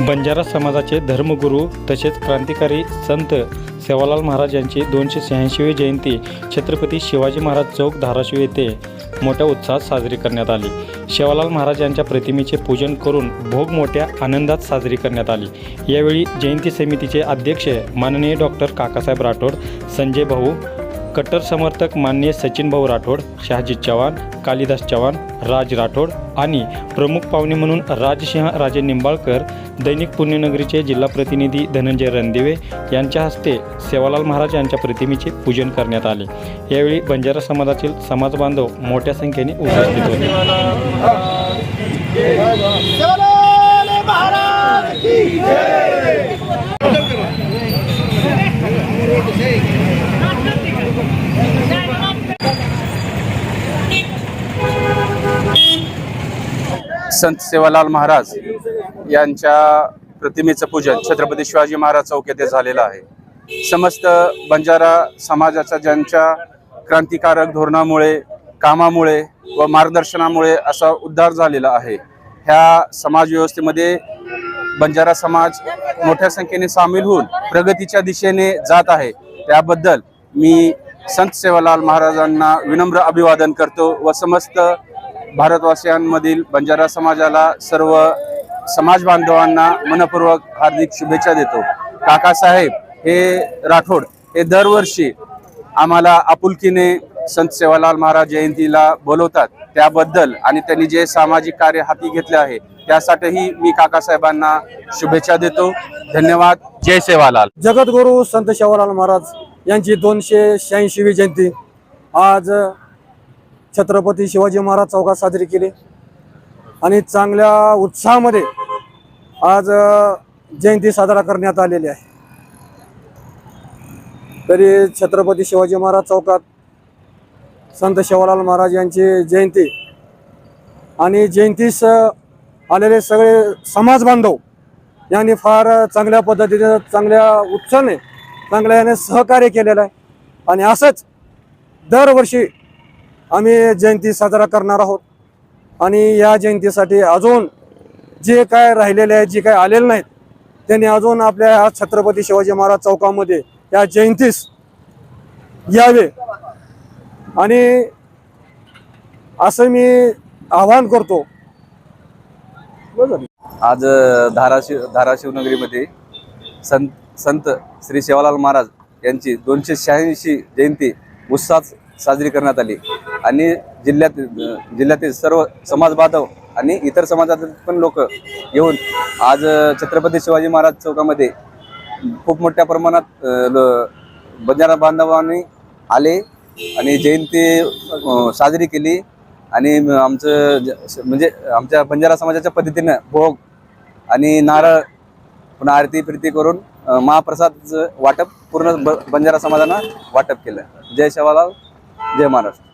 बंजारा समाजाचे धर्मगुरू तसेच क्रांतिकारी संत सेवालाल महाराज यांची दोनशे शहाऐंशीवी जयंती छत्रपती शिवाजी महाराज चौक धाराशिव येथे मोठ्या उत्साहात साजरी करण्यात आली. सेवालाल महाराज यांच्या प्रतिमेचे पूजन करून भोग मोठ्या आनंदात साजरी करण्यात आली. यावेळी जयंती समितीचे अध्यक्ष माननीय डॉक्टर काकासाहेब राठोड संजय भाऊ कट्टर समर्थक मान्य सचिन भाऊ राठोड शहाजी चव्हाण कालिदास चव्हाण राज राठोड आणि प्रमुख पाहुणे म्हणून राजसिंह राजे निंबाळकर दैनिक पुण्यनगरीचे जिल्हा प्रतिनिधी धनंजय रणदिवे यांच्या हस्ते सेवालाल महाराज यांच्या प्रतिमेचे पूजन करण्यात आले. यावेळी बंजारा समाजातील समाजबांधव मोठ्या संख्येने उपस्थित होते जवाहरलाल महाराज की जय संत सेवालाल महाराज यांच्या प्रतिमेचं पूजन छत्रपती शिवाजी महाराज चौक येथे झालेलं आहे. समस्त बंजारा समाजाचा ज्यांच्या क्रांतिकारक धोरणामुळे कामामुळे व मार्गदर्शनामुळे असा उद्धार झालेला आहे ह्या समाज व्यवस्थेमध्ये बंजारा समाज मोठ्या संख्येने सामील होऊन प्रगतीच्या दिशेने जात आहे. त्याबद्दल मी संत सेवालाल महाराजांना विनम्र अभिवादन करतो व समस्त भारतवासियांमधील बंजारा समाजाला सर्व समाज बांधवांना मनपूर्वक हार्दिक शुभेच्छा देतो. काकासाहेब हे राठोड हे दरवर्षी आम्हाला आपुलकीने संत सेवालाल महाराज जयंतीला बोलवतात. त्याबद्दल आणि त्यांनी जे सामाजिक कार्य हाती घेतले आहे त्यासाठीही मी काकासाहेबांना शुभेच्छा देतो. धन्यवाद. जय सेवालाल. जगद्गुरू संत शेवालाल महाराज यांची दोनशे शहाऐंशीवी जयंती. आज छत्रपती शिवाजी महाराज चौकात साजरी केली. आणि चांगल्या उत्साहामध्ये आज जयंती साजरा करण्यात आलेली आहे. तरी छत्रपती शिवाजी महाराज चौकात संत शिवालाल महाराज यांची जयंती आणि जयंतीस आलेले सगळे समाज बांधव यांनी फार चांगल्या पद्धतीने चांगल्या उत्साहाने चांगल्या याने सहकार्य केलेलं आहे. आणि असंच दरवर्षी आम्ही जयंती साजरा करणार आहोत. आणि या जयंतीसाठी अजून जे काय राहिलेले आहेत जे काय आलेले नाहीत त्यांनी अजून आपल्या छत्रपती शिवाजी महाराज चौकामध्ये या जयंतीस यावे. आणि असं मी आवाहन करतो. आज धाराशिव धाराशिवनगरीमध्ये संत संत श्री सेवालाल महाराज यांची दोनशे शहाऐंशी जयंती उत्साहात साजरी करण्यात आली. आणि जिल्ह्यात जिल्ह्यातील सर्व समाज बांधव आणि इतर समाजातील पण लोक येऊन आज छत्रपती शिवाजी महाराज चौकामध्ये खूप मोठ्या प्रमाणात बंजारा बांधवांनी आले आणि जयंती साजरी केली आणि आमचं ज- म्हणजे आमच्या बंजारा समाजाच्या पद्धतीनं भोग आणि नारळ पुन्हा आरती प्रीती करून महाप्रसाद महाप्रसादचं वाटप पूर्ण ब- बंजारा समाजानं वाटप केलं. जय शेवालाल जय महाराष्ट्र.